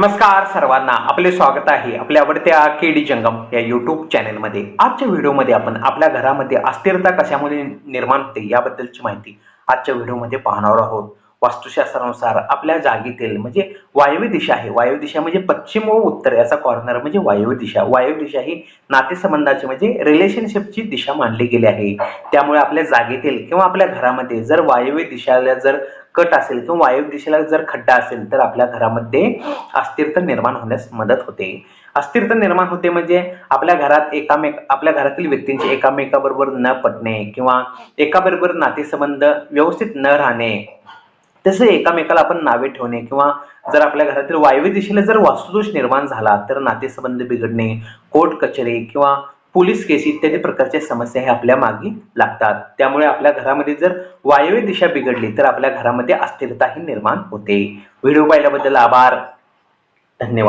नमस्कार सर्वांना आपले स्वागत आहे आपल्या आवडत्या के डी जंगम या युट्यूब चॅनलमध्ये आजच्या व्हिडिओमध्ये आपण आपल्या घरामध्ये अस्थिरता कशामुळे निर्माण होते याबद्दलची माहिती आजच्या व्हिडिओमध्ये पाहणार आहोत. वास्तुशास्त्रानुसार आपल्या जागेतील म्हणजे वायव्य दिशा आहे. वायव्य दिशा म्हणजे पश्चिम व उत्तर याचा कॉर्नर म्हणजे वायव्य दिशा. वायव्य दिशा ही नातेसंबंधाची म्हणजे रिलेशनशिपची दिशा मानली गेली आहे. त्यामुळे आपल्या जागेतील किंवा आपल्या घरामध्ये जर वायव्य दिशाला जर कट असेल किंवा वायव्य दिशेला जर खड्डा असेल तर आपल्या घरामध्ये अस्थिरता निर्माण होण्यास मदत होते. अस्थिरता निर्माण होते म्हणजे आपल्या घरात एकामेक आपल्या घरातील व्यक्तींचे एकामेकाबरोबर न पटणे किंवा एकाबरोबर नातेसंबंध व्यवस्थित न राहणे तसं एकामेकाला आपण नावे ठेवणे किंवा जर आपल्या घरातील वायव्य दिशेला जर वास्तुदोष निर्माण झाला तर नातेसंबंध बिघडणे कोर्ट कचेरी किंवा पोलीस केस इत्यादी प्रकारच्या समस्या हे आपल्या मागे लागतात. त्यामुळे आपल्या घरामध्ये जर वायव्य दिशा बिघडली तर आपल्या घरामध्ये अस्थिरताही निर्माण होते. व्हिडिओ पाहिल्याबद्दल आभार. धन्यवाद.